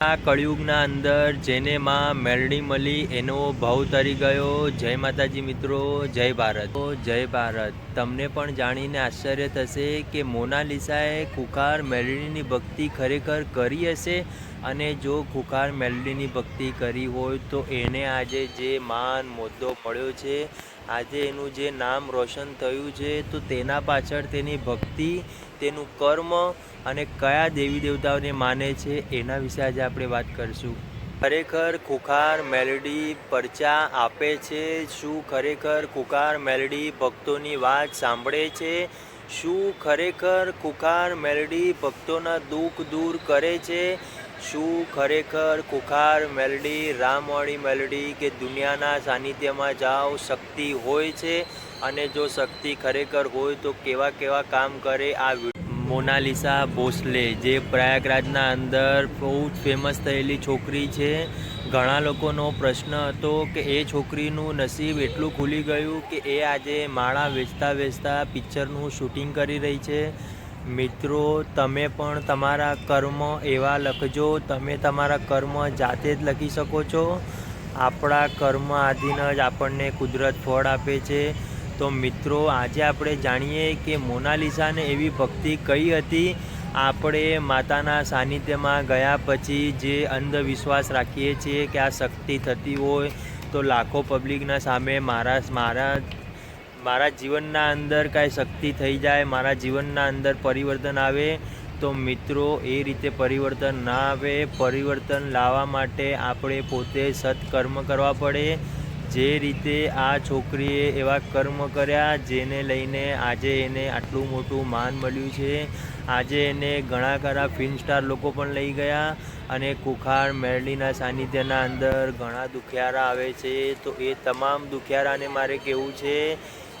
આ કળિયુગના અંદર જેને માં મેરડી મળી એનો ભાવ તરી ગયો. જય માતાજી મિત્રો, જય ભારત. જય ભારત. તમને પણ જાણીને આશ્ચર્ય થશે કે મોનાલિસાએ ખુખાર મેલડીની ભક્તિ ખરેખર કરી હશે અને જો ખુખાર મેલડીની ભક્તિ કરી હોય તો એને આજે જે માન મુદ્દો મળ્યો છે આજે એનું જે નામ રોશન થયું છે, તો તેના પાછળ તેની ભક્તિ, તેનું કર્મ અને કયા દેવી દેવતાઓને માને છે, એના વિશે આજે આપણે વાત કરીશું. ખરેખર ખુખાર મેલડી પરચા આપે છે, શું ખરેખર ખુખાર મેલડી ભક્તોની વાત સાંભળે છે, શું ખરેખર ખુખાર મેલડી ભક્તોના દુઃખ દૂર કરે છે શું ખરેખર ખુખાર મેલડી રામવાળી મેલડી કે દુનિયાના સાનિધ્યમાં જાઓ, શક્તિ હોય છે? અને જો શક્તિ ખરેખર હોય તો કેવા કેવા કામ કરે આ મોનાલિસા ભોસલે, જે પ્રયાગરાજના અંદર બહુ જ ફેમસ થયેલી છોકરી છે. ઘણા લોકોનો પ્રશ્ન હતો કે એ છોકરીનું નસીબ એટલું ખુલી ગયું કે એ આજે માળા વેચતા વેચતા પિક્ચરનું શૂટિંગ કરી રહી છે. મિત્રો, તમે પણ તમારા કર્મ એવા લખજો. તમે તમારા કર્મ જાતે જ લખી શકો છો. આપણા કર્મ આધીન જ આપણને કુદરત ફળ આપે છે. તો મિત્રો, આજે આપણે જાણીએ કે મોનાલિસાને એવી ભક્તિ કઈ હતી? આપણે માતાના સાનિધ્યમાં ગયા પછી જે અંધવિશ્વાસ રાખીએ છીએ કે આ શક્તિ થતી હોય, તો લાખો પબ્લિકના સામે મારા મારા મારા જીવનના અંદર કાંઈ શક્તિ થઈ જાય, મારા જીવનના અંદર પરિવર્તન આવે, તો મિત્રો, એ રીતે પરિવર્તન ના આવે. પરિવર્તન લાવવા માટે આપણે પોતે સત્કર્મ કરવા પડે. જે રીતે આ છોકરીએ એવા કર્મ કર્યા, જેને લઈને આજે એને આટલું મોટું માન મળ્યું છે. આજે એને ઘણા ખરા ફિલ્મ સ્ટાર લોકો પણ લઈ ગયા અને કુખાર મેરલીના સાનિધ્યના અંદર ઘણા દુખિયારા આવે છે. તો એ તમામ દુખિયારાને મારે કહેવું છે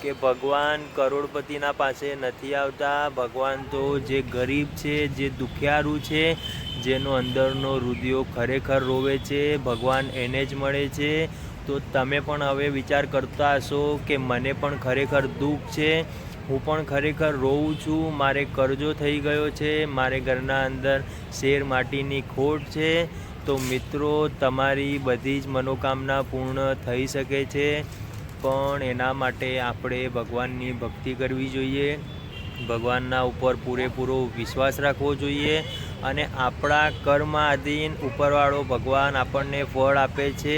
કે ભગવાન કરોડપતિના પાસે નથી આવતા. ભગવાન તો જે ગરીબ છે, જે દુખિયારું છે, જેનો અંદરનો રુદિયો ખરેખર રોવે છે, ભગવાન એને જ મળે છે. તો તમે પણ હવે વિચાર કરતા હશો કે મને પણ ખરેખર દુઃખ છે. હું પણ ખરેખર રોઉં છું. મારે કરજો થઈ ગયો છે. મારે ઘરના અંદર શેર માટીની ખોટ છે. તો મિત્રો, તમારી બધી જ મનોકામના પૂર્ણ થઈ શકે છે. પણ એના માટે આપણે ભગવાનની ભક્તિ કરવી જોઈએ, ભગવાનના ઉપર પૂરેપૂરો વિશ્વાસ રાખવો જોઈએ અને આપણા કર્મ આધીન ઉપરવાળો ભગવાન આપણને ફળ આપે છે.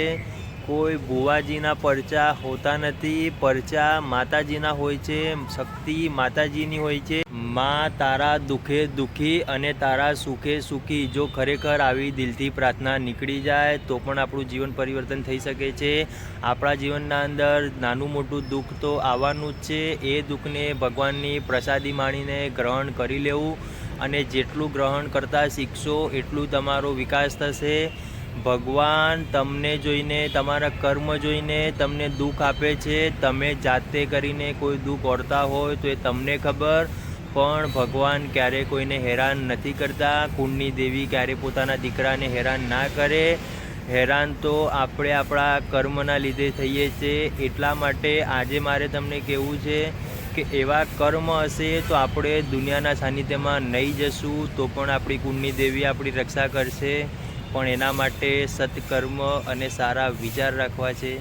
કોઈ ભુવાજીના પરચા હોતા નથી, પરચા માતાજીના હોય છે, શક્તિ માતાજીની હોય છે. માં તારા દુઃખે દુઃખી અને તારા સુખે સુખી. જો ખરેખર આવી દિલથી પ્રાર્થના નીકળી જાય, તો પણ આપણું જીવન પરિવર્તન થઈ શકે છે. આપણા જીવનના અંદર નાનું મોટું દુઃખ તો આવવાનું જ છે. એ દુઃખને ભગવાનની પ્રસાદી માણીને ગ્રહણ કરી લેવું અને જેટલું ગ્રહણ કરતાં શીખશો, એટલું તમારો વિકાસ થશે. ભગવાન તમને જોઈને, તમારા કર્મ જોઈને તમને દુઃખ આપે છે. તમે જાતે કરીને કોઈ દુઃખ ઓળતા હોય તો એ તમને ખબર. પણ ભગવાન ક્યારે કોઈને હેરાન નથી કરતા કુંડની દેવી ક્યારે પોતાના દીકરાને હેરાન ના કરે. હેરાન તો આપણે આપણા કર્મના લીધે થઈએ છીએ એટલા માટે આજે મારે તમને કહેવું છે કે એવા કર્મ હશે તો આપણે દુનિયાના સાનિધ્યમાં નહીં જશું, તો પણ આપણી કુંડની દેવી આપણી રક્ષા કરશે. પણ એના માટે સત્કર્મ અને સારા વિચાર રાખવા છે.